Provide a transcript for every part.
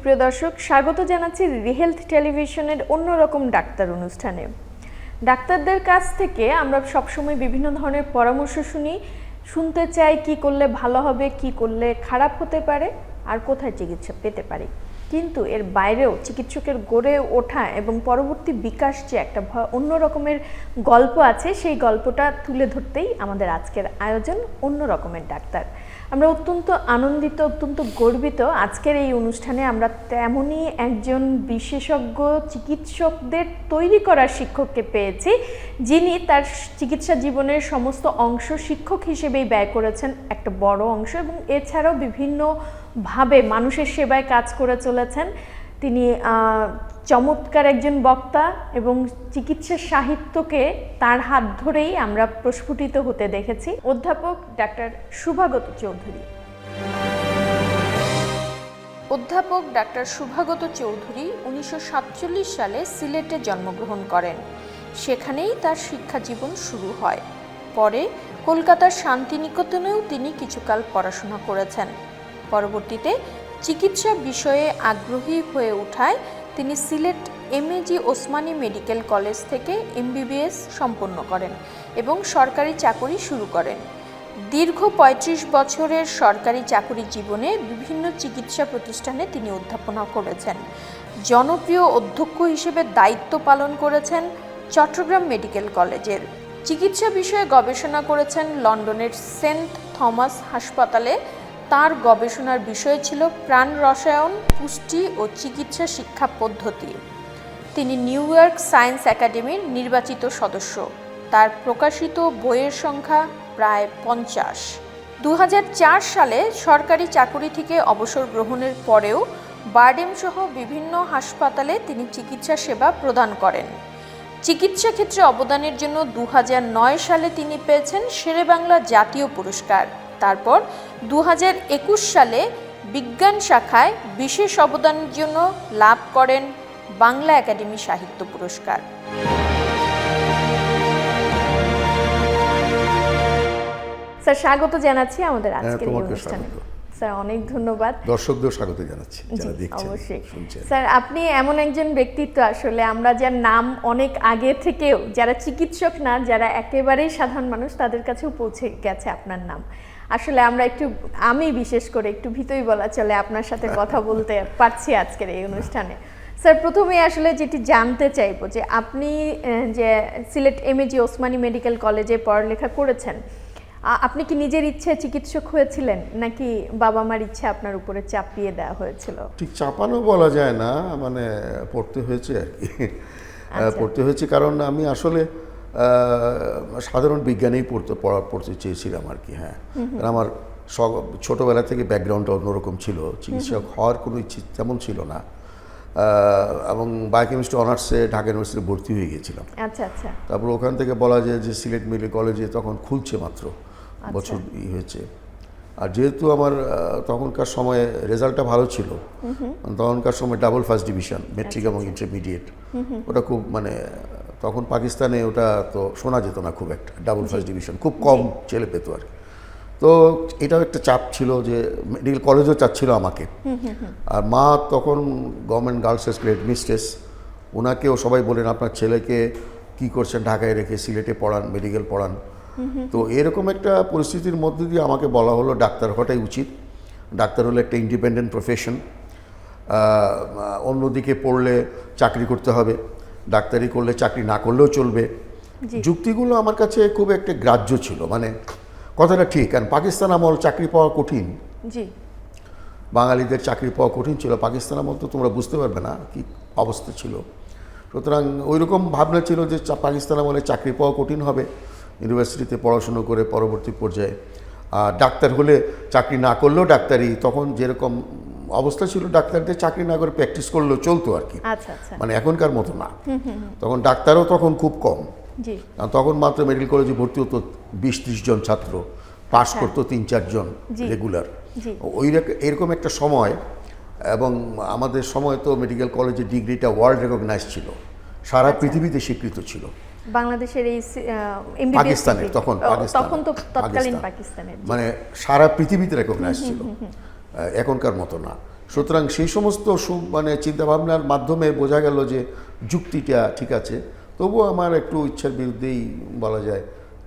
সুপ্রিয় দর্শক, স্বাগত জানাচ্ছি রিহেলথ টেলিভিশনের অন্যরকম ডাক্তার অনুষ্ঠানে। ডাক্তারদের কাছ থেকে আমরা সবসময় বিভিন্ন ধরনের পরামর্শ শুনি। শুনতে চাই কি করলে ভালো হবে, কি করলে খারাপ হতে পারে, আর কোথায় চিকিৎসা পেতে পারি। কিন্তু এর বাইরেও চিকিৎসকের গড়ে ওঠা এবং পরবর্তী বিকাশ যে একটা অন্য রকমের গল্প আছে, সেই গল্পটা তুলে ধরতেই আমাদের আজকের আয়োজন অন্য রকমের ডাক্তার। আমরা অত্যন্ত আনন্দিত, অত্যন্ত গর্বিত। আজকের এই অনুষ্ঠানে আমরা তেমনই একজন বিশেষজ্ঞ চিকিৎসকদের তৈরি করার শিক্ষককে পেয়েছি, যিনি তার চিকিৎসা জীবনের সমস্ত অংশ শিক্ষক হিসেবেই ব্যয় করেছেন, একটা বড় অংশ এবং এছাড়াও বিভিন্নভাবে মানুষের সেবায় কাজ করে চলেছেন। তিনি চমৎকার একজন বক্তা এবং চিকিৎসা সাহিত্যকে তার হাত ধরেই আমরা প্রস্ফুটিত হতে দেখেছি। অধ্যাপক ডাক্তার শুভাগত চৌধুরী। অধ্যাপক ডাক্তার শুভাগত চৌধুরী উনিশশো সাতচল্লিশ সালে সিলেটে জন্মগ্রহণ করেন। সেখানেই তার শিক্ষা জীবন শুরু হয়। পরে কলকাতার শান্তিনিকেতনেও তিনি কিছুকাল পড়াশোনা করেছেন। পরবর্তীতে চিকিৎসা বিষয়ে আগ্রহী হয়ে ওঠায় তিনি Sylhet M MAG Osmani medical college থেকে এমবিবিএস সম্পন্ন করেন এবং সরকারি চাকরি শুরু করেন। দীর্ঘ ৩৫ বছরের সরকারি চাকরি জীবনে বিভিন্ন চিকিৎসা প্রতিষ্ঠানে তিনি অধ্যাপনা করেছেন। জনপ্রিয় অধ্যক্ষ হিসেবে দায়িত্ব পালন করেছেন চট্টগ্রাম মেডিকেল কলেজের। চিকিৎসা বিষয়ে গবেষণা করেছেন লন্ডনের সেন্ট থমাস হাসপাতালে তার গবেষণার বিষয় ছিল প্রাণ রসায়ন, পুষ্টি ও চিকিৎসা শিক্ষা পদ্ধতি। তিনি নিউ ইয়র্ক সায়েন্স একাডেমির নির্বাচিত সদস্য। তার প্রকাশিত বইয়ের সংখ্যা প্রায় পঞ্চাশ। দু সালে সরকারি চাকুরি থেকে অবসর গ্রহণের পরেও বারডেম সহ বিভিন্ন হাসপাতালে তিনি চিকিৎসা সেবা প্রদান করেন। চিকিৎসা ক্ষেত্রে অবদানের জন্য দু হাজার নয় সালে তিনি পেয়েছেন শেরেবাংলা জাতীয় পুরস্কার। তারপর দু হাজার একুশ সালে বিজ্ঞান শাখায় বিশেষ অবদানের জন্য লাভ করেন বাংলা একাডেমি সাহিত্য পুরস্কার। স্যার স্বাগত জানাচ্ছি আমাদের আজকের এই হ্যাঁ, তোমাকে অনুষ্ঠানে স্যার অনেক ধন্যবাদ। দর্শকদের স্বাগত জানাচ্ছি যারা দেখছেন অবশ্যই। স্যার আপনি এমন একজন ব্যক্তিত্ব আসলে আমরা যার নাম অনেক আগে থেকেও যারা চিকিৎসক না যারা একেবারেই সাধারণ মানুষ তাদের কাছেও পৌঁছে গেছে আপনার নাম। আসলে আমরা একটু আমি বিশেষ করে একটু ভীতই বলা চলে আপনার সাথে কথা বলতে পারছি আজকের এই অনুষ্ঠানে। স্যার প্রথমে আসলে যেটি জানতে চাইব যে আপনি যে Sylhet M MAG Osmani medical কলেজে পড়ালেখা করেছেন আপনি কি নিজের ইচ্ছে চিকিৎসক হয়েছিলেন নাকি বাবা মার ইচ্ছে আপনার উপরে চাপিয়ে দেওয়া হয়েছিল? ঠিক চাপানো বলা যায় না মানে পড়তে হয়েছে আর কি। আচ্ছা। পড়তে হয়েছে কারণ আমি আসলে সাধারণ বিজ্ঞানেই পড়তে পড়া পড়তে চেয়েছিলাম আর কি হ্যাঁ। কারণ আমার স- ছোটবেলা থেকে ব্যাকগ্রাউন্ডটা অন্যরকম ছিল চিকিৎসক হওয়ার কোনো ইচ্ছে তেমন ছিল না। এবং বায়োকেমিস্ট্রি অনার্সে ঢাকা ইউনিভার্সিটি ভর্তি হয়ে গিয়েছিলাম আচ্ছা আচ্ছা। তারপর ওখান থেকে বলা যায় যে সিলেট মেডিকেল কলেজে তখন খুলছে মাত্র আচ্ছা। বছর ই হয়েছে। আর যেহেতু আমার তখনকার সময়ে রেজাল্টটা ভালো ছিল তখনকার সময় ডাবল ফার্স্ট ডিভিশন মেট্রিক আচ্ছা, এবং ইন্টারমিডিয়েট ওটা খুব মানে তখন পাকিস্তানে ওটা তো শোনা যেত না খুব একটা ডাবল ফার্স্ট ডিভিশন খুব কম ছেলে পেত আর কি। তো এটাও একটা চাপ ছিল যে মেডিকেল কলেজও চাচ্ছিল আমাকে। আর মা তখন গভর্নমেন্ট গার্লস গ্রেড মিস্ট্রেস ওনাকেও সবাই বলেন আপনার ছেলেকে কি করছেন? ঢাকায় রেখে সিলেটে পড়ান মেডিকেল পড়ান। তো এরকম একটা পরিস্থিতির মধ্যে দিয়ে আমাকে বলা হলো ডাক্তার হওয়াটাই উচিত। ডাক্তার হলো একটা ইন্ডিপেন্ডেন্ট প্রফেশন অন্যদিকে পড়লে চাকরি করতে হবে। ডাক্তারি করলে চাকরি না করলেও চলবে। যুক্তিগুলো আমার কাছে খুব একটা গ্রাহ্য ছিল। মানে কথাটা ঠিক কারণ পাকিস্তান আমল চাকরি পাওয়া কঠিন। জি। বাঙালিদের চাকরি পাওয়া কঠিন ছিল। পাকিস্তান আমল তো তোমরা বুঝতে পারবে না কি অবস্থা ছিল। সুতরাং ওই রকম ভাবনা ছিল যে পাকিস্তান আমলে চাকরি পাওয়া কঠিন হবে। ইউনিভার্সিটিতে পড়াশুনো করে পরবর্তী পর্যায়ে। আর ডাক্তার হলে চাকরি না করলেও ডাক্তারি তখন যেরকম অবস্থা ছিল ডাক্তারদের চাকরি না করে প্র্যাকটিস করলেও চলতো আর কি। আচ্ছা আচ্ছা। মানে এখনকার মতো না। তখন ডাক্তারও তখন খুব কম। কারণ তখন মাত্র মেডিকেল কলেজে ভর্তি হতো বিশ ত্রিশ জন ছাত্র পাশ করতো তিন চারজন রেগুলার ওই এরকম একটা সময় এবং আমাদের সময় তো মেডিকেল কলেজের ডিগ্রিটা ওয়ার্ল্ড রেকগনাইজ ছিল। সারা পৃথিবীতে স্বীকৃত ছিল। বাংলাদেশের এই পাকিস্তানের তখন পাকিস্তান তখন তো তৎকালীন পাকিস্তান। পাকিস্তানের মানে সারা পৃথিবীতে রেকগনাইজ ছিল। এখনকার মতো না। সুতরাং সেই সমস্ত মানে চিন্তাভাবনার মাধ্যমে বোঝা গেল যে যুক্তিটা ঠিক আছে। তবুও আমার একটু ইচ্ছার বিরুদ্ধেই বলা যায়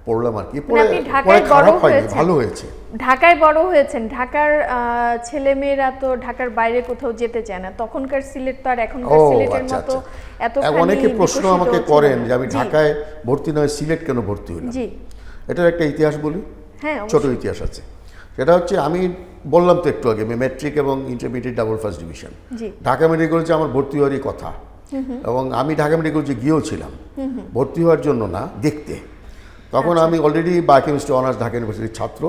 পড়লাম আর কি। পড়ে খারাপ হয়নি ভালো হয়েছে। ঢাকায় বড় হয়েছেন। ঢাকার ছেলে মেয়েরা তো ঢাকার বাইরে কোথাও যেতে চায় না। তখনকার সিলেট তো আর এখনকার সিলেটের আচ্ছা মতো আচ্ছা। এত অনেকে প্রশ্ন আমাকে করেন যে আমি ঢাকায় ভর্তি নয় সিলেট কেন ভর্তি হইলাম? জি। এটার একটা ইতিহাস বলি? হ্যাঁ ছোট ইতিহাস আছে। সেটা হচ্ছে আমি বললাম তো একটু আগে ম্যাট্রিক এবং intermediate double first division Dhaka medical কলেজে আমার ভর্তি হওয়ারই কথা। এবং আমি ঢাকা মেডিকেল কলেজে গিয়েও ছিলাম। ভর্তি হওয়ার জন্য না দেখতে। তখন আমি অলরেডি বায়োকেমিস্ট্রি অনার্স ঢাকা ইউনিভার্সিটির ছাত্র।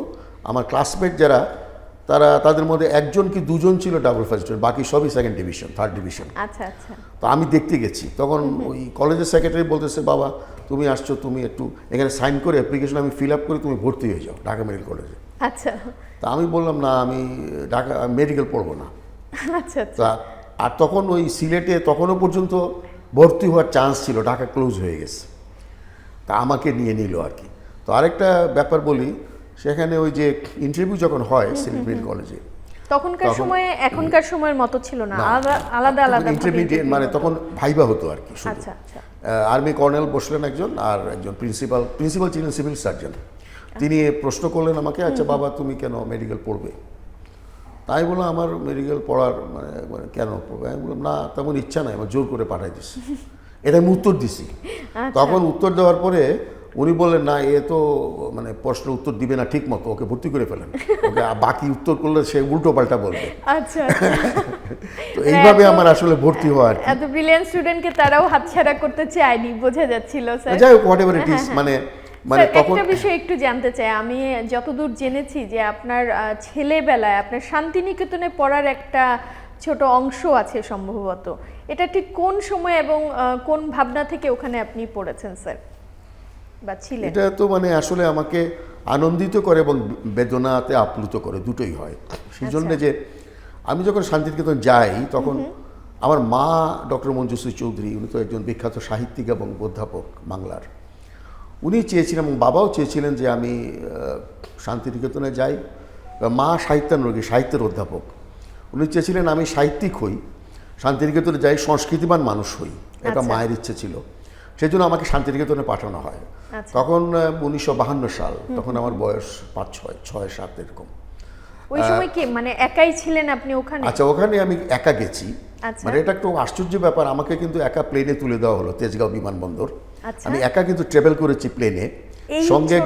আমার ক্লাসমেট যারা তারা তাদের মধ্যে একজন কি দুজন ছিল ডাবল ফার্স্ট ডিভিশন বাকি সবই সেকেন্ড ডিভিশন থার্ড ডিভিশন আচ্ছা আচ্ছা। তো আমি দেখতে গেছি। তখন ওই কলেজের সেক্রেটারি বলতেছে বাবা তুমি আসছো তুমি একটু এখানে সাইন করে অ্যাপ্লিকেশন আমি ফিল আপ করে তুমি ভর্তি হয়ে যাও ঢাকা মেডিকেল কলেজে আচ্ছা। তা আমি বললাম না আমি ঢাকা মেডিকেল পড়ব না। আচ্ছা আচ্ছা। তা আর তখন ওই সিলেটে তখনও পর্যন্ত ভর্তি হওয়ার চান্স ছিল ঢাকা ক্লোজ হয়ে গেছে। তা আমাকে নিয়ে নিল আর কি। তো আরেকটা ব্যাপার বলি সেখানে ওই যে ইন্টারভিউ যখন হয় সিলেট মেডিকেল কলেজে তখনকার তখন- সময়ে এখনকার সময়ের মতো ছিল না আলাদা আলাদা ইন্টারমিডিয়েট মানে তখন ভাইবা হতো আর কি আচ্ছা আচ্ছা। আর্মি কর্নেল বসলেন একজন আর একজন প্রিন্সিপাল প্রিন্সিপাল ছিলেন সিভিল সার্জন তিনি প্রশ্ন করলেন আমাকে আচ্ছা বাবা তুমি কেন মেডিকেল পড়বে? তাই বললাম আমার মেডিকেল পড়ার মানে মানে কেন পড়বে? আমি বললাম না তেমন ইচ্ছা নাই আমার জোর করে পাঠাই দিছি এটা আমি উত্তর দিছি। তখন উত্তর দেওয়ার পরে উনি বললেন না এ তো মানে প্রশ্ন উত্তর দিবে না ঠিক মতো ওকে ভর্তি করে ফেলেন। ওকে বাকি উত্তর করলে সে উল্টো পাল্টা বলবে। আচ্ছা আচ্ছা। তো এইভাবে আমার আসলে ভর্তি হওয়া আর এত ব্রিলিয়ান্ট স্টুডেন্টকে তারাও হাতছাড়া করতে চায়নি বোঝা যাচ্ছিল স্যার যাই হোক হোয়াট এভার ইট ইস মানে মানে তখন একটা বিষয় একটু জানতে চাই। আমি যতদূর জেনেছি যে আপনার ছেলেবেলায় আপনার শান্তিনিকেতনে পড়ার একটা ছোট অংশ আছে সম্ভবত। এটা ঠিক কোন সময় এবং কোন ভাবনা থেকে ওখানে আপনি পড়েছেন স্যার? বা ছিলেন? এটা তো মানে আসলে আমাকে আনন্দিত করে এবং বেদনাতে আপ্লুত করে দুটোই হয়। সেই জন্য আচ্ছা। যে আমি যখন শান্তিনিকেতন যাই তখন আমার মা ডক্টর মঞ্জুশ্রী চৌধুরী উনি তো একজন বিখ্যাত সাহিত্যিক এবং অধ্যাপক বাংলার। উনি চেয়েছিলেন এবং বাবাও চেয়েছিলেন যে আমি শান্তিনিকেতনে যাই। মা সাহিত্যানুরাগী সাহিত্যের অধ্যাপক। উনি চেয়েছিলেন আমি সাহিত্যিক হই শান্তিনিকেতনে যাই সংস্কৃতিবান মানুষ হই। এটা আচ্ছা। মায়ের ইচ্ছে ছিল। সেই জন্য আমাকে শান্তিনিকেতনে পাঠানো হয়। আচ্ছা। তখন উনিশশো বাহান্ন সাল তখন আমার বয়স পাঁচ ছয় ছয় সাত এরকম। ওই সময় কি? মানে একাই ছিলেন আপনি ওখানে? আচ্ছা ওখানে আমি একা গেছি। মানে এটা একটু আশ্চর্য ব্যাপার আমাকে কিন্তু একা প্লেনে তুলে দেওয়া হলো তেজগাঁও বিমানবন্দর। আচ্ছা। আমি একা কিন্তু ট্রেভেল করেছি প্লেনে সঙ্গে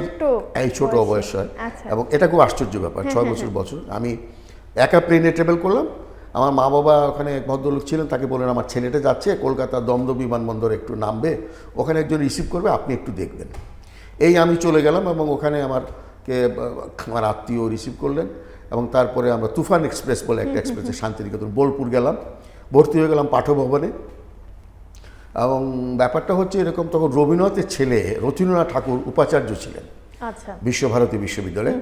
এই ছোট বয়সে। অবয়স হয় আচ্ছা। এবং এটা খুব আশ্চর্য ব্যাপার ছয় বছর বছর। আমি একা প্লেনে ট্রেভেল করলাম। আমার মা বাবা ওখানে এক ভদ্রলোক ছিলেন তাকে বললেন আমার ছেলেটা যাচ্ছে কলকাতা দমদম বিমানবন্দর একটু নামবে। ওখানে একজন রিসিভ করবে আপনি একটু দেখবেন। এই আমি চলে গেলাম এবং ওখানে আমারকে আমার আত্মীয় রিসিভ করলেন। এবং তারপরে আমরা তুফান এক্সপ্রেস বলে একটা এক্সপ্রেসে শান্তিনিকেতন বোলপুর গেলাম। ভর্তি হয়ে গেলাম পাঠভবনে। এবং ব্যাপারটা হচ্ছে এরকম তখন রবীন্দ্রনাথের ছেলে রথীন্দ্রনাথ ঠাকুর উপাচার্য ছিলেন আচ্ছা। বিশ্বভারতী বিশ্ববিদ্যালয়ে।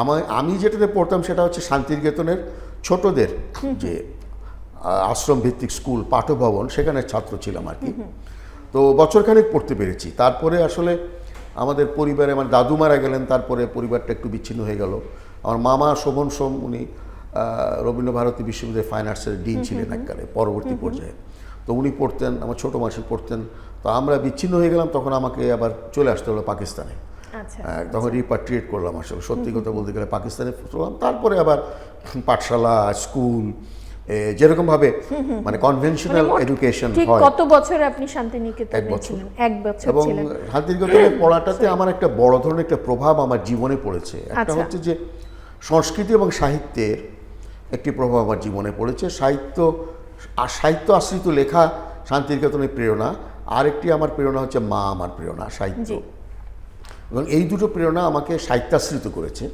আমার আমি যেটাতে পড়তাম সেটা হচ্ছে শান্তিনিকেতনের ছোটদের যে আশ্রম ভিত্তিক স্কুল পাঠভবন সেখানে ছাত্র ছিলাম আর কি। তো বছরখানেক পড়তে পেরেছি। তারপরে আসলে আমাদের পরিবারে আমার দাদু মারা গেলেন তারপরে পরিবারটা একটু বিচ্ছিন্ন হয়ে গেল। আমার মামা শোভন সোম উনি রবীন্দ্রভারতী বিশ্ববিদ্যালয়ের ফাইন আর্টসের ডিন ছিলেন এককালে পরবর্তী পর্যায়ে। তো উনি পড়তেন আমার ছোটো মাসি পড়তেন। তো আমরা বিচ্ছিন্ন হয়ে গেলাম তখন আমাকে আবার চলে আসতে হলো পাকিস্তানে। আচ্ছা আহ, তখন রিপাট্রিয়েট করলাম আসলে। সত্যি কথা বলতে গেলে পাকিস্তানে চললাম তারপরে আবার পাঠশালা স্কুল যেরকমভাবে মানে কনভেনশনাল এডুকেশন হয়। কত বছর আপনি শান্তিনিকেতনে এক বছর। ছিলেন? এক বছর এবং শান্তিনিকেতনে পড়াটাতে আমার একটা বড় ধরনের একটা প্রভাব আমার জীবনে পড়েছে। একটা আচ্ছা। হচ্ছে যে সংস্কৃতি এবং সাহিত্যের একটি প্রভাব আমার জীবনে পড়েছে। সাহিত্য আর সাহিত্য আশ্রিত লেখা শান্তিনিকেতনের প্রেরণা আরেকটি আমার প্রেরণা হচ্ছে মা আমার প্রেরণা সাহিত্য। এবং এই দুটো প্রেরণা আমাকে সাহিত্যাশ্রিত করেছে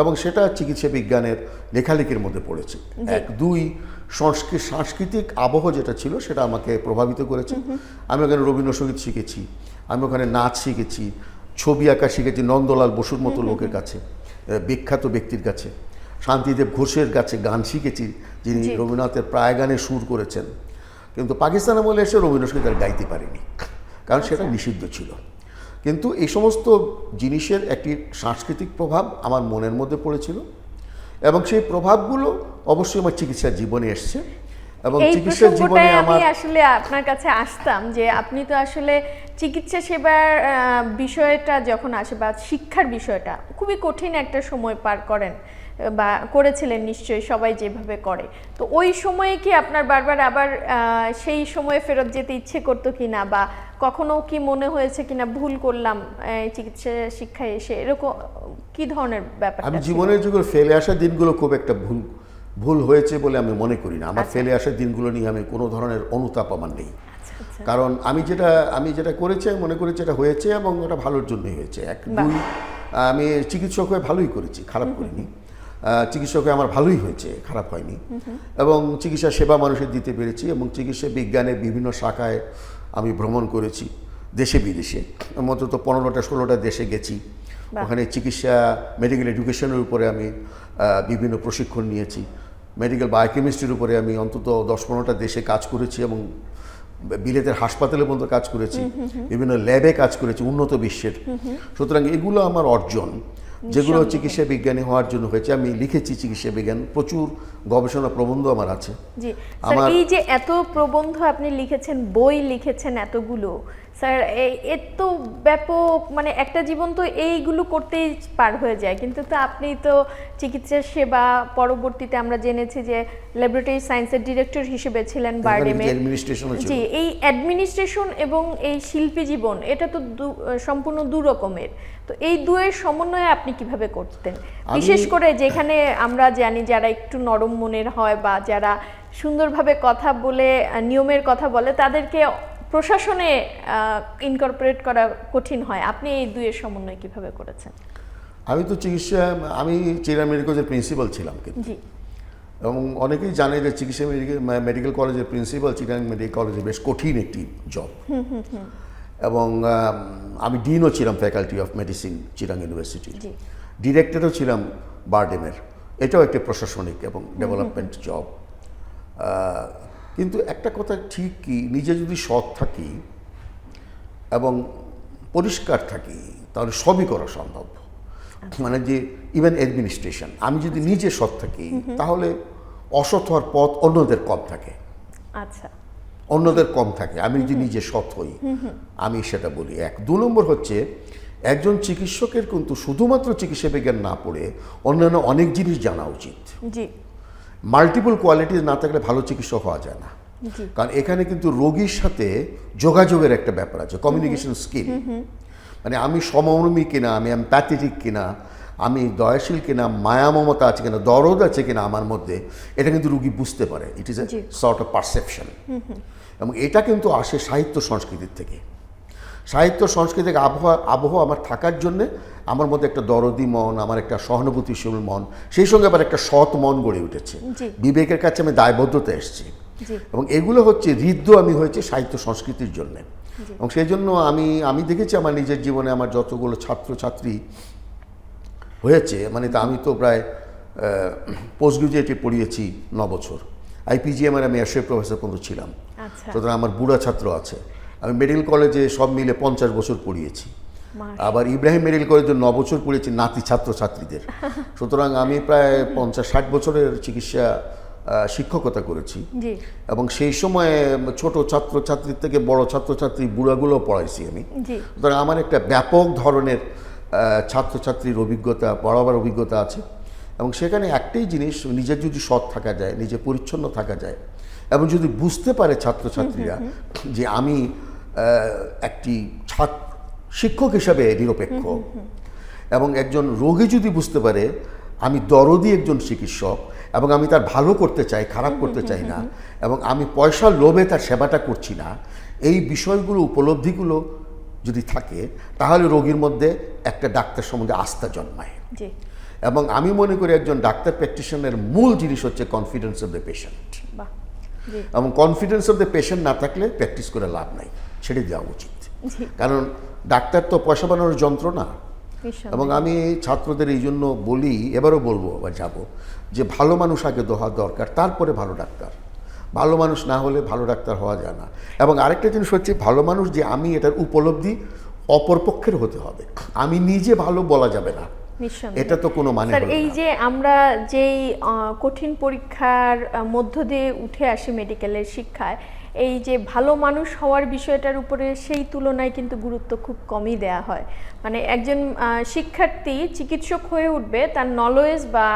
এবং সেটা চিকিৎসা বিজ্ঞানের লেখালেখির মধ্যে পড়েছে। এক দুই সংস্কৃত সাংস্কৃতিক আবহ যেটা ছিল সেটা আমাকে প্রভাবিত করেছে। আমি ওখানে রবীন্দ্রসঙ্গীত শিখেছি আমি ওখানে নাচ শিখেছি ছবি আঁকা শিখেছি নন্দলাল বসুর মতো লোকের কাছে বিখ্যাত ব্যক্তির কাছে। শান্তিদেব ঘোষের কাছে গান শিখেছি যিনি রবীন্দ্রনাথের প্রায় গানে সুর করেছেন। কিন্তু পাকিস্তান আমলে এসে রবীন্দ্রসঙ্গীত আর গাইতে পারিনি কারণ সেটা নিষিদ্ধ ছিল। কিন্তু এই সমস্ত জিনিসের একটি সাংস্কৃতিক প্রভাব আমার মনের মধ্যে পড়েছিল এবং সেই প্রভাবগুলো অবশ্যই আমার চিকিৎসার জীবনে এসছে এবং এই চিকিৎসার জীবনে আমি আসলে আপনার কাছে আসতাম যে আপনি তো আসলে চিকিৎসা সেবার বিষয়টা যখন আসে বা শিক্ষার বিষয়টা খুবই কঠিন একটা সময় পার করেন। বা করেছিলেন নিশ্চয়ই সবাই যেভাবে করে। তো ওই সময়ে কি আপনার বারবার আবার সেই সময়ে ফেরত যেতে ইচ্ছে করতো কিনা বা কখনো কি মনে হয়েছে কিনা ভুল করলাম এই চিকিৎসা শিক্ষায় এসে? এরকম কি ধরনের ব্যাপার আমি জীবনের যুগে ফেলে আসা দিনগুলো খুব একটা ভুল ভুল হয়েছে বলে আমি মনে করি না। আমার ফেলে আসা দিনগুলো নিয়ে আমি কোনো ধরনের অনুতাপ আমার নেই। আচ্ছা। কারণ আমি যেটা আমি যেটা করেছি আমি মনে করেছি এটা হয়েছে এবং ওটা ভালোর জন্যই হয়েছে। এক দুই আমি চিকিৎসক হয়ে ভালোই করেছি খারাপ করিনি। চিকিৎসক আমার ভালোই হয়েছে খারাপ হয়নি। এবং চিকিৎসা সেবা মানুষের দিতে পেরেছি এবং চিকিৎসা বিজ্ঞানের বিভিন্ন শাখায় আমি ভ্রমণ করেছি দেশে বিদেশে। অন্তত পনেরোটা ষোলোটা দেশে গেছি। ওখানে চিকিৎসা মেডিকেল এডুকেশনের উপরে আমি বিভিন্ন প্রশিক্ষণ নিয়েছি। মেডিকেল বায়োকেমিস্ট্রির উপরে আমি অন্তত দশ পনেরোটা দেশে কাজ করেছি এবং বিলেতের হাসপাতালে পর্যন্ত কাজ করেছি। বিভিন্ন ল্যাবে কাজ করেছি উন্নত বিশ্বের। সুতরাং এগুলো আমার অর্জন। যেগুলো চিকিৎসা বিজ্ঞানী হওয়ার জন্য হয়েছে। আমি লিখেছি চিকিৎসা বিজ্ঞান। প্রচুর গবেষণা প্রবন্ধ আমার আছে। আমার- এই যে এত প্রবন্ধ আপনি লিখেছেন বই লিখেছেন এতগুলো স্যার এই- এর তো ব্যাপক মানে একটা জীবন তো এইগুলো করতেই পার হয়ে যায়। কিন্তু তো আপনি তো চিকিৎসা সেবা পরবর্তীতে আমরা জেনেছি যে ল্যাবরেটরি সায়েন্সের ডিরেক্টর হিসেবে ছিলেন বারডেমে জি এই অ্যাডমিনিস্ট্রেশন এবং এই শিল্পী জীবন এটা তো সম্পূর্ণ দু রকমের। তো এই দুয়ের সমন্বয়ে আপনি কীভাবে করতেন? বিশেষ করে যেখানে আমরা জানি যারা একটু নরম মনের হয় বা যারা সুন্দরভাবে কথা বলে নিয়মের কথা বলে তাদেরকে প্রশাসনে ইনকর্পোরেট করা কঠিন হয়। আপনি এই দুয়ের সমন্বয় কীভাবে করেছেন? আমি তো চিকিৎসা আমি চিরা মেডিকেলের প্রিন্সিপাল ছিলাম কিন্তু। জি। এবং অনেকেই জানে যে চিকিৎসা মেডিকেল মেডিকেল কলেজের প্রিন্সিপাল চিটাং মেডিকেল কলেজে বেশ কঠিন একটি জব এবং আমি ডিনও ছিলাম faculty of medicine Chirang university. ডিরেক্টরও ছিলাম বারডেমের এটাও একটি প্রশাসনিক এবং ডেভেলপমেন্ট জব কিন্তু একটা কথা ঠিক কি? নিজে যদি সৎ থাকি এবং পরিষ্কার থাকি তাহলে সবই করা সম্ভব। মানে যে ইভেন অ্যাডমিনিস্ট্রেশন আমি যদি নিজে সৎ থাকি তাহলে অসৎ হওয়ার পথ অন্যদের কম থাকে। আচ্ছা। অন্যদের কম থাকে। আমি যদি নিজে সৎ হই আমি সেটা বলি। এক। দু নম্বর হচ্ছে একজন চিকিৎসকের কিন্তু শুধুমাত্র চিকিৎসা বিজ্ঞান না পড়ে অন্যান্য অনেক জিনিস জানা উচিত। জি। মাল্টিপল কোয়ালিটিস না থাকলে ভালো চিকিৎসক হওয়া যায় না। কারণ এখানে কিন্তু রোগীর সাথে যোগাযোগের একটা ব্যাপার আছে কমিউনিকেশন স্কিল মানে আমি সমমর্মী কিনা আমি প্যাথেটিক কিনা আমি দয়াশীল কিনা মায়া মমতা আছে কিনা দরদ আছে কিনা আমার মধ্যে এটা কিন্তু রুগী বুঝতে পারে। It is a sort of perception এবং এটা কিন্তু আসে সাহিত্য সংস্কৃতির থেকে। সাহিত্য সংস্কৃতিক আবহাওয়া আবহাওয়া আমার থাকার জন্যে আমার মধ্যে একটা দরদি মন আমার একটা সহানুভূতিশীল মন সেই সঙ্গে আবার একটা সৎ মন গড়ে উঠেছে। বিবেকের কাছে আমি দায়বদ্ধতা এসেছি। এবং এগুলো হচ্ছে হৃদ্য আমি হয়েছে সাহিত্য সংস্কৃতির জন্য। এবং সেই জন্য আমি আমি দেখেছি আমার নিজের জীবনে আমার যতগুলো ছাত্র ছাত্রী হয়েছে মানে তা আমি তো প্রায় পোস্ট গ্রাজুয়েটে পড়িয়েছি ন বছর। আইপিজিএমের আমি অ্যাসোসিয়েট প্রফেসর পর্যন্ত ছিলাম। আচ্ছা। সুতরাং আমার বুড়া ছাত্র আছে। আমি মেডিকেল কলেজে সব মিলে পঞ্চাশ বছর পড়িয়েছি। আবার ইব্রাহিম মেডিকেল কলেজে ন বছর পড়িয়েছি নাতি ছাত্র ছাত্রীদের সুতরাং আমি প্রায় পঞ্চাশ ষাট বছরের চিকিৎসা শিক্ষকতা করেছি। এবং সেই সময়ে ছোট ছাত্র ছাত্রীর থেকে বড় ছাত্রছাত্রী বুড়াগুলো পড়াইছি আমি। সুতরাং আমার একটা ব্যাপক ধরনের ছাত্রছাত্রীর অভিজ্ঞতা পড়াবার অভিজ্ঞতা আছে। এবং সেখানে একটাই জিনিস নিজের যদি সৎ থাকা যায় নিজে পরিচ্ছন্ন থাকা যায় এবং যদি বুঝতে পারে ছাত্রছাত্রীরা যে আমি একটি ছাত্র শিক্ষক হিসাবে নিরপেক্ষ। এবং একজন রোগী যদি বুঝতে পারে আমি দরদি একজন চিকিৎসক এবং আমি তার ভালো করতে চাই খারাপ করতে চাই না এবং আমি পয়সার লোভে তার সেবাটা করছি না এই বিষয়গুলো উপলব্ধিগুলো যদি থাকে তাহলে রোগীর মধ্যে একটা ডাক্তার সম্বন্ধে আস্থা জন্মায়। এবং আমি মনে করি একজন ডাক্তার প্র্যাকটিশনের মূল জিনিস হচ্ছে কনফিডেন্স অফ দ্য পেশেন্ট এবং কনফিডেন্স অফ দ্য পেশেন্ট না থাকলে প্র্যাকটিস করে লাভ নাই। ছেড়ে দেওয়া উচিত। কারণ ডাক্তার তো পয়সা বানানোর যন্ত্র না। এবং আমি ছাত্রদের এই জন্য বলি এবারও বলব আবার যাব যে ভালো মানুষ আগে দোহা দরকার তারপরে ভালো ডাক্তার। ভালো মানুষ না হলে ভালো ডাক্তার হওয়া যায় না। এবং আরেকটা জিনিস হচ্ছে ভালো মানুষ যে আমি এটার উপলব্ধি অপরপক্ষের হতে হবে। আমি নিজে ভালো বলা যাবে না। এটা তো কোনো মানে স্যার এই যে আমরা যেই কঠিন পরীক্ষার মধ্য দিয়ে উঠে আসি মেডিকেলের শিক্ষায় এই যে ভালো মানুষ হওয়ার বিষয়টার উপরে সেই তুলনায় কিন্তু গুরুত্ব খুব কমই দেয়া হয়। মানে একজন শিক্ষার্থী চিকিৎসক হয়ে উঠবে, তার নলেজ বা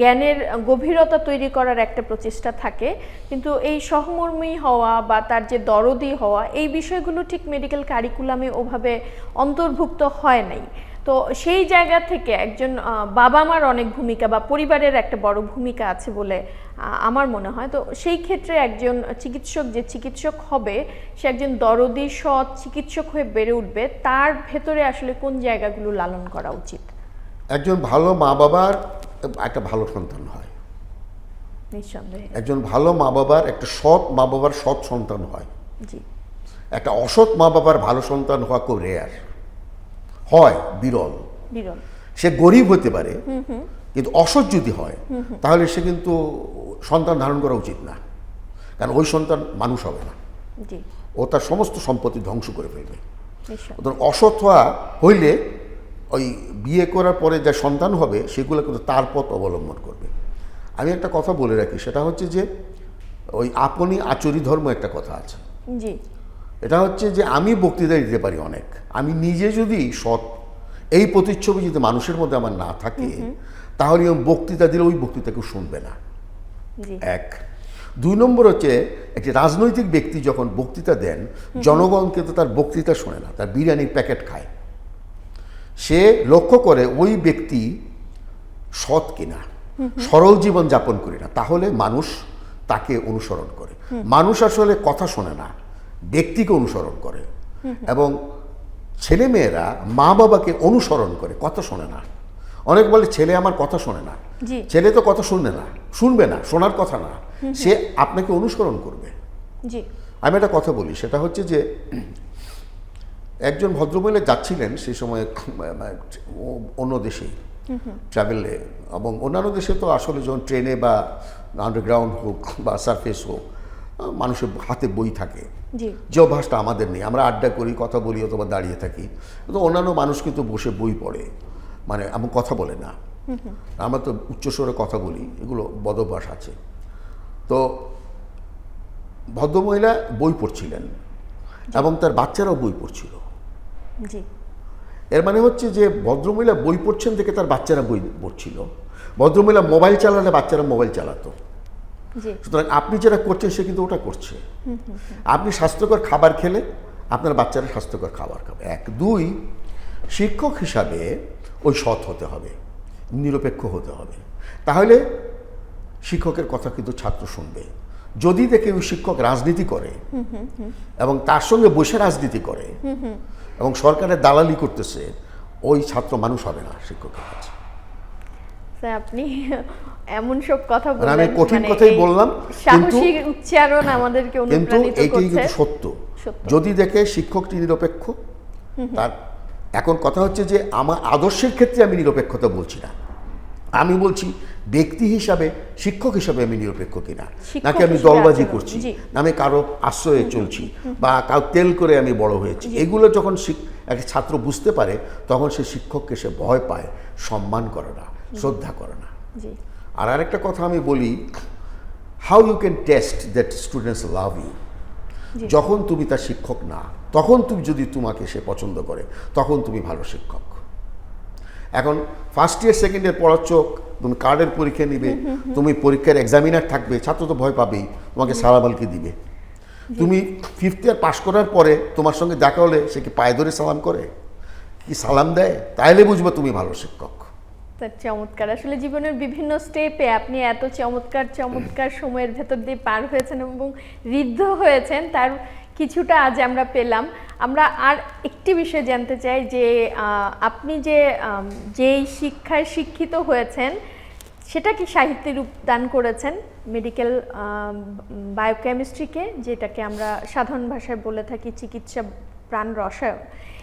জ্ঞানের গভীরতা তৈরি করার একটা প্রচেষ্টা থাকে। কিন্তু এই সহমর্মী হওয়া বা তার যে দরদি হওয়া, এই বিষয়গুলো ঠিক মেডিকেল কারিকুলামে ওভাবে অন্তর্ভুক্ত হয় নাই। তো সেই জায়গা থেকে একজন বাবা মার অনেক ভূমিকা বা পরিবারের একটা বড় ভূমিকা আছে বলে আমার মনে হয়। তো সেই ক্ষেত্রে একজন চিকিৎসক যে চিকিৎসক হবে সে একজন দরদি সৎ চিকিৎসক হয়ে বেড়ে উঠবে তার ভেতরে আসলে কোন জায়গাগুলো লালন করা উচিত? একজন ভালো মা বাবার একটা ভালো সন্তান হয়। নিঃসন্দেহে। একজন ভালো মা বাবার একটা সৎ মা বাবার সৎ সন্তান হয়। জি। একটা অসৎ মা বাবার ভালো সন্তান হওয়া খুব রেয়ার হয় বিরল। বিরল। সে গরিব হতে পারে কিন্তু অসৎ যদি হয় তাহলে সে কিন্তু সন্তান ধারণ করা উচিত না। কারণ ওই সন্তান মানুষ হবে না। ও তার সমস্ত সম্পত্তি ধ্বংস করে ফেলবে। অসৎ হওয়া হইলে ওই বিয়ে করার পরে যা সন্তান হবে সেগুলো কিন্তু তার পথ অবলম্বন করবে। আমি একটা কথা বলে রাখি সেটা হচ্ছে যে ওই আপনি আচরি ধর্ম একটা কথা আছে। জি। এটা হচ্ছে যে আমি বক্তৃতা দিতে পারি অনেক। আমি নিজে যদি সৎ এই প্রতিচ্ছবি যদি মানুষের মধ্যে আমার না থাকে তাহলে আমি বক্তৃতা দিলে ওই বক্তৃতা কেউ শুনবে না। এক। দুই নম্বর হচ্ছে একটি রাজনৈতিক ব্যক্তি যখন বক্তৃতা দেন জনগণ কিন্তু তার বক্তৃতা শোনে না তার বিরিয়ানির প্যাকেট খায়। সে লক্ষ্য করে ওই ব্যক্তি সৎ কিনা সরল জীবন যাপন করে না তাহলে মানুষ তাকে অনুসরণ করে। মানুষ আসলে কথা শোনে না ব্যক্তিকে অনুসরণ করে এবং ছেলেমেয়েরা মা বাবাকে অনুসরণ করে কথা শোনে না। অনেক বলে ছেলে আমার কথা শোনে না। ছেলে তো কথা শুনবে না শুনবে না শোনার কথা না। সে আপনাকে অনুসরণ করবে। আমি একটা কথা বলি সেটা হচ্ছে যে একজন ভদ্রমহিলা যাচ্ছিলেন সেই সময় অন্য দেশে ট্রাভেলে এবং অন্যান্য দেশে তো আসলে যখন ট্রেনে বা আন্ডারগ্রাউন্ড হোক বা সারফেস হোক মানুষের হাতে বই থাকে। যে অভ্যাসটা আমাদের নেই আমরা আড্ডা করি কথা বলি অথবা দাঁড়িয়ে থাকি। কিন্তু অন্যান্য মানুষ কিন্তু বসে বই পড়ে। মানে এমন কথা বলে না। আমরা তো উচ্চস্বরে কথা বলি এগুলো বদভ্যাস আছে। তো ভদ্রমহিলা বই পড়ছিলেন এবং তার বাচ্চারাও বই পড়ছিল। এর মানে হচ্ছে যে ভদ্রমহিলা বই পড়ছেন দেখে তার বাচ্চারা বই পড়ছিল। ভদ্রমহিলা মোবাইল চালালে বাচ্চারা মোবাইল চালাতো। সুতরাং আপনি যেটা করছেন সে কিন্তু ওটা করছে। আপনি স্বাস্থ্যকর খাবার খেলে আপনার বাচ্চারা স্বাস্থ্যকর খাবার খাবে। এক। দুই শিক্ষক হিসাবে ওই সৎ হতে হবে নিরপেক্ষ হতে হবে। তাহলে শিক্ষকের কথা কিন্তু ছাত্র শুনবে। যদি দেখে ওই শিক্ষক রাজনীতি করে এবং তার সঙ্গে বসে রাজনীতি করে এবং সরকারের দালালি করতেছে ওই ছাত্র মানুষ হবে না শিক্ষকের কাছে। স্যার আপনি এমন সব কথা আমি কঠিন মানে কথাই বললাম, সাহসী উচ্চারণ আমাদেরকে অনুপ্রাণিত করছে কিন্তু সত্য। সত্য। যদি দেখে শিক্ষকটি নিরপেক্ষ তার এখন কথা হচ্ছে যে আমার আদর্শের ক্ষেত্রে আমি নিরপেক্ষতা বলছি না। আমি বলছি ব্যক্তি হিসাবে শিক্ষক হিসাবে আমি নিরপেক্ষ কিনা? নাকি আমি দলবাজি করছি? না আমি কারও আশ্রয়ে চলছি বা কাউ তেল করে আমি বড় হয়েছি। এগুলো যখন একটা ছাত্র বুঝতে পারে তখন সে শিক্ষককে সে ভয় পায় সম্মান করে না। শ্রদ্ধা করে না। আর আরেকটা কথা আমি বলি how you can test that students love you যখন তুমি তার শিক্ষক না তখন তুমি যদি তোমাকে সে পছন্দ করে তখন তুমি ভালো শিক্ষক। এখন ফার্স্ট ইয়ার সেকেন্ড ইয়ার পড়াচ্ছ তুমি কার্ডের পরীক্ষা নিবে তুমি পরীক্ষার এক্সামিনার থাকবে ছাত্র তো ভয় পাবেই তোমাকে সালামালকে দিবে। তুমি ফিফথ ইয়ার পাশ করার পরে তোমার সঙ্গে দেখা হলে সে কি পায়ে ধরে সালাম করে? কি সালাম দেয়? তাইলে বুঝবে তুমি ভালো শিক্ষক। তার চমৎকার। আসলে জীবনের বিভিন্ন স্টেপে আপনি এত চমৎকার চমৎকার সময়ের ভেতর দিয়ে পার হয়েছেন এবং ঋদ্ধ হয়েছেন, তার কিছুটা আজ আমরা পেলাম। আমরা আর একটি বিষয় জানতে চাই যে আপনি যে যেই শিক্ষায় শিক্ষিত হয়েছেন, সেটা কি সাহিত্যে রূপদান করেছেন? মেডিকেল বায়োকেমিস্ট্রিকে যেটাকে আমরা সাধারণ ভাষায় বলে থাকি চিকিৎসা প্রাণ রসায়ন।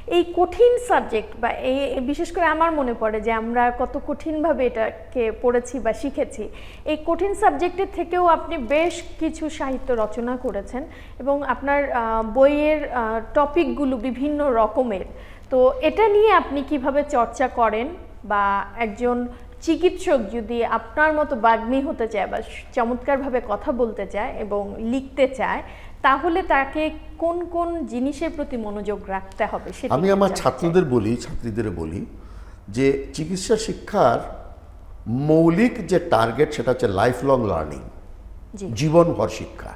এই কঠিন সাবজেক্ট বা এই বিশেষ করে আমার মনে পড়ে যে আমরা কত কঠিনভাবে এটাকে পড়েছি বা শিখেছি, এই কঠিন সাবজেক্টের থেকেও আপনি বেশ কিছু সাহিত্য রচনা করেছেন এবং আপনার বইয়ের টপিকগুলো বিভিন্ন রকমের। তো এটা নিয়ে আপনি কীভাবে চর্চা করেন বা একজন চিকিৎসক যদি আপনার মতো বাগ্মী হতে চায় বা চমৎকারভাবে কথা বলতে চায় এবং লিখতে চায় তাহলে তাকে কোন কোন জিনিসের প্রতি মনোযোগ রাখতে হবে সেটা আমি আমার ছাত্রদের বলি ছাত্রীদের বলি যে চিকিৎসা শিক্ষার মৌলিক যে টার্গেট সেটা হচ্ছে লাইফ লং লার্নিং জীবনভর শিক্ষা।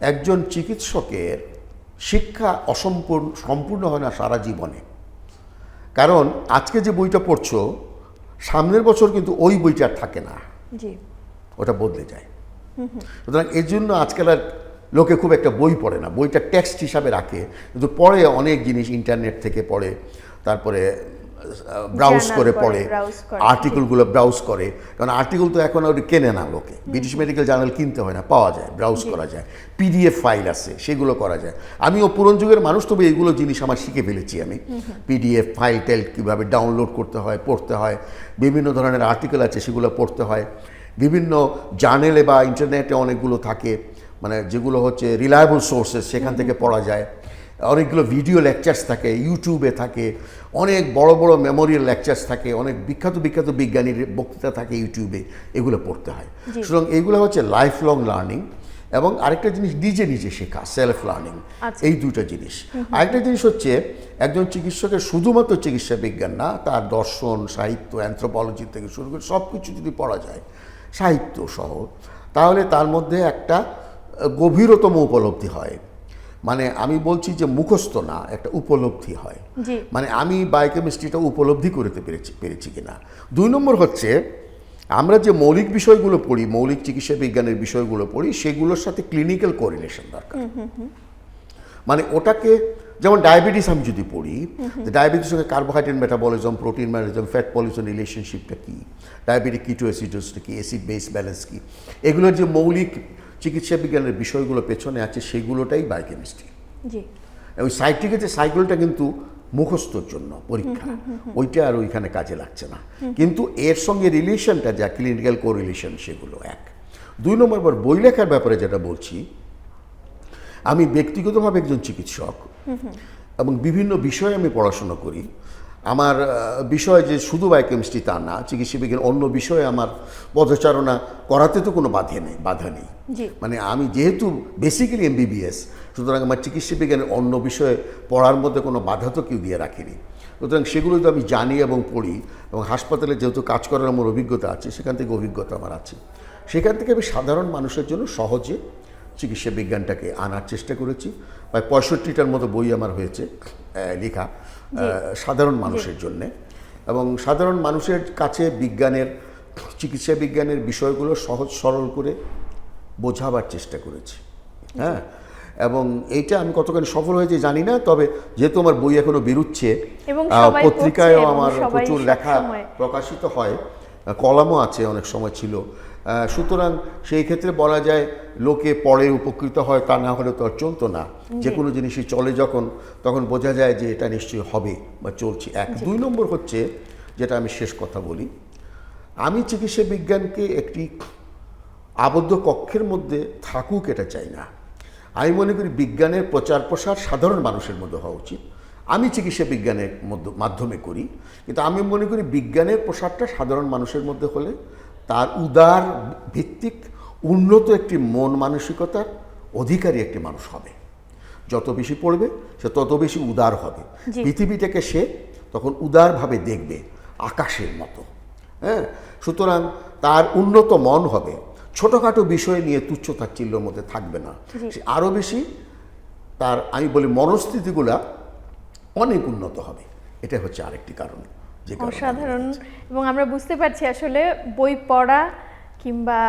একজন চিকিৎসকের শিক্ষা অসম্পূর্ণ সম্পূর্ণ হয় না সারা জীবনে। কারণ আজকে যে বইটা পড়ছো সামনের বছর কিন্তু ওই বইটা থাকে না। জি। ওটা বদলে যায়। সুতরাং এর জন্য আজকাল আর লোকে খুব একটা বই পড়ে না বইটা টেক্সট হিসাবে রাখে কিন্তু পড়ে অনেক জিনিস ইন্টারনেট থেকে পড়ে তারপরে ব্রাউজ করে পড়ে, আর্টিকেলগুলো ব্রাউজ করে কারণ আর্টিকেল তো এখন আর কেনে না লোকে ব্রিটিশ মেডিকেল জার্নাল কিনতে হয় না পাওয়া যায় ব্রাউজ করা যায় পিডিএফ ফাইল আছে সেগুলো করা যায়। আমিও পুরন যুগের মানুষ তবে এগুলো জিনিস আমার শিখে ফেলেছি আমি। পিডিএফ ফাইল টেল কীভাবে ডাউনলোড করতে হয় পড়তে হয় বিভিন্ন ধরনের আর্টিকেল আছে সেগুলো পড়তে হয়। বিভিন্ন জার্নেলে বা ইন্টারনেটে অনেকগুলো থাকে। মানে যেগুলো হচ্ছে রিলায়েবল সোর্সেস সেখান থেকে পড়া যায়। অনেকগুলো ভিডিও লেকচার্স থাকে ইউটিউবে থাকে অনেক বড় বড় মেমোরিয়াল লেকচার্স থাকে অনেক বিখ্যাত বিখ্যাত বিজ্ঞানীর বক্তৃতা থাকে ইউটিউবে এগুলো পড়তে হয়। সুতরাং এগুলো হচ্ছে লাইফ লং লার্নিং এবং আরেকটা জিনিস নিজে নিজে শেখা সেলফ লার্নিং আচ্ছা। এই দুটো জিনিস। আরেকটা জিনিস হচ্ছে একজন চিকিৎসকের শুধুমাত্র চিকিৎসা বিজ্ঞান না তার দর্শন সাহিত্য অ্যান্থ্রোপলজি থেকে শুরু করে সব কিছু যদি পড়া যায় সাহিত্য সহ তাহলে তার মধ্যে একটা গভীরতম উপলব্ধি হয়। মানে আমি বলছি যে মুখস্থ না একটা উপলব্ধি হয়। মানে আমি বায়োকেমিস্ট্রিটা উপলব্ধি করতে পেরেছি পেরেছি কিনা। দুই নম্বর হচ্ছে আমরা যে মৌলিক বিষয়গুলো পড়ি মৌলিক চিকিৎসা বিজ্ঞানের বিষয়গুলো পড়ি সেগুলোর সাথে ক্লিনিক্যাল কোরিলেশন দরকার। মানে ওটাকে যেমন ডায়াবেটিস আমি যদি পড়ি ডায়াবেটিস সঙ্গে carbohydrate metabolism protein management fat pollution রিলেশনশিপটা কী? ডায়াবেটিক কিটো অ্যাসিডোসটা কি? অ্যাসিড বেস ব্যালেন্স কী? এগুলোর যে মৌলিক চিকিৎসা বিজ্ঞানের বিষয়গুলো পেছনে আছে সেগুলোটাই বায়োকেমিস্ট্রি ওই সাইটটিকে যে সাইকেলটা কিন্তু মুখস্থর জন্য পরীক্ষা। ওইটা আর ওইখানে কাজে লাগছে না। কিন্তু এর সঙ্গে রিলেশনটা যা ক্লিনিক্যাল কোরিলেশন সেগুলো এক। দুই নম্বর বার বই লেখার ব্যাপারে যেটা বলছি আমি ব্যক্তিগতভাবে একজন চিকিৎসক এবং বিভিন্ন বিষয়ে আমি পড়াশোনা করি। আমার বিষয় যে শুধু বায়োকেমিস্ট্রি তা না চিকিৎসা বিজ্ঞান অন্য বিষয়ে আমার পদচারণা করাতে তো কোনো বাধা নেই বাধা নেই। মানে আমি যেহেতু বেসিক্যালি এমবিবিএস সুতরাং আমার চিকিৎসা বিজ্ঞানের অন্য বিষয়ে পড়ার মধ্যে কোনো বাধা তো কেউ দিয়ে রাখিনি। সুতরাং সেগুলো তো আমি জানি এবং পড়ি এবং হাসপাতালে যেহেতু কাজ করার আমার অভিজ্ঞতা আছে সেখান থেকে অভিজ্ঞতা আমার আছে। সেখান থেকে আমি সাধারণ মানুষের জন্য সহজে চিকিৎসা বিজ্ঞানটাকে আনার চেষ্টা করেছি। প্রায় পঁয়ষট্টিটার মতো বই আমার হয়েছে লেখা। সাধারণ মানুষের জন্যে। এবং সাধারণ মানুষের কাছে বিজ্ঞানের চিকিৎসা বিজ্ঞানের বিষয়গুলো সহজ সরল করে বোঝাবার চেষ্টা করেছি। হ্যাঁ? এবং এইটা আমি কতখানি সফল হয়েছে জানি না তবে যেহেতু আমার বই এখনও বেরুচ্ছে পত্রিকায়ও আমার প্রচুর লেখা প্রকাশিত হয়। কলামও আছে অনেক সময় ছিল। সুতরাং সেই ক্ষেত্রে বলা যায় লোকে পড়ে উপকৃত হয় তা না হলে তো আর চলতো না। যে কোনো জিনিসই চলে যখন তখন বোঝা যায় যে এটা নিশ্চয়ই হবে বা চলছে এক। দুই নম্বর হচ্ছে যেটা আমি শেষ কথা বলি আমি চিকিৎসা বিজ্ঞানকে একটি আবদ্ধ কক্ষের মধ্যে থাকুক এটা চাই না। আমি মনে করি বিজ্ঞানের প্রচার প্রসার সাধারণ মানুষের মধ্যে হওয়া উচিত। আমি চিকিৎসা বিজ্ঞানের মধ্য মাধ্যমে করি কিন্তু আমি মনে করি বিজ্ঞানের প্রসারটা সাধারণ মানুষের মধ্যে হলে তার উদার ভিত্তিক উন্নত একটি মন মানসিকতার অধিকারী একটি মানুষ হবে। যত বেশি পড়বে সে তত বেশি উদার হবে। পৃথিবীটাকে সে তখন উদারভাবে দেখবে আকাশের মতো। হ্যাঁ? সুতরাং তার উন্নত মন হবে। ছোটোখাটো বিষয় নিয়ে তুচ্ছ তাচ্ছিল্যর মধ্যে থাকবে না। সে আরও বেশি তার আমি বলি মনস্থিতিগুলা অনেক উন্নত হবে। এটা হচ্ছে আরেকটি কারণ। অসাধারণ। এবং আমরা বুঝতে পারছি আসলে বই পড়া কিংবা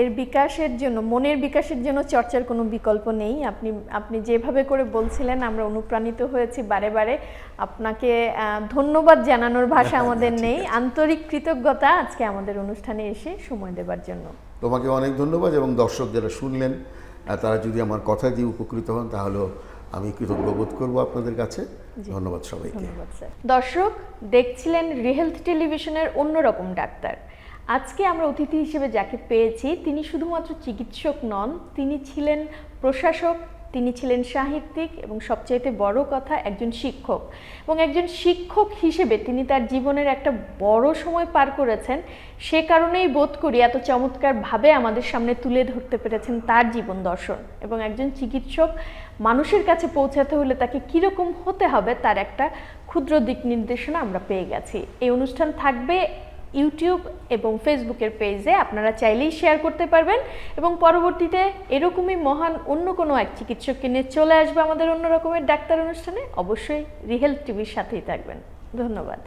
এর বিকাশের জন্য মনের বিকাশের জন্য চর্চার কোনো বিকল্প নেই। আপনি আপনি যেভাবে করে বলছিলেন আমরা অনুপ্রাণিত হয়েছি বারে বারে। আপনাকে ধন্যবাদ জানানোর ভাষা আমাদের নেই। আন্তরিক কৃতজ্ঞতা আজকে আমাদের অনুষ্ঠানে এসে সময় দেবার জন্য। তোমাকে অনেক ধন্যবাদ এবং দর্শক যারা শুনলেন তারা যদি আমার কথা দিয়ে উপকৃত হন তাহলে আমি কৃতজ্ঞ বোধ করব আপনাদের কাছে। ধন্যবাদ সবাইকে। ধন্যবাদ স্যার। দর্শক দেখছিলেন রিহেলথ টেলিভিশনের অন্যরকম ডাক্তার। আজকে আমরা অতিথি হিসেবে যাকে পেয়েছি তিনি শুধুমাত্র চিকিৎসক নন তিনি ছিলেন প্রশাসক তিনি ছিলেন সাহিত্যিক এবং সবচাইতে বড় কথা একজন শিক্ষক। এবং একজন শিক্ষক হিসেবে তিনি তার জীবনের একটা বড় সময় পার করেছেন সে কারণেই বোধ করি এত চমৎকারভাবে আমাদের সামনে তুলে ধরতে পেরেছেন তার জীবন দর্শন। এবং একজন চিকিৎসক মানুষের কাছে পৌঁছাতে হলে তাকে কীরকম হতে হবে তার একটা ক্ষুদ্র দিক নির্দেশনা আমরা পেয়ে গেছি। এই অনুষ্ঠান থাকবে ইউটিউব এবং ফেসবুকের পেজে, আপনারা চাইলেই শেয়ার করতে পারবেন এবং পরবর্তীতে এরকমই মহান অন্য কোনো এক চিকিৎসককে নিয়ে চলে আসবে আমাদের অন্য রকমের ডাক্তার অনুষ্ঠানে। অবশ্যই রিহেল টিভির সাথেই থাকবেন। ধন্যবাদ।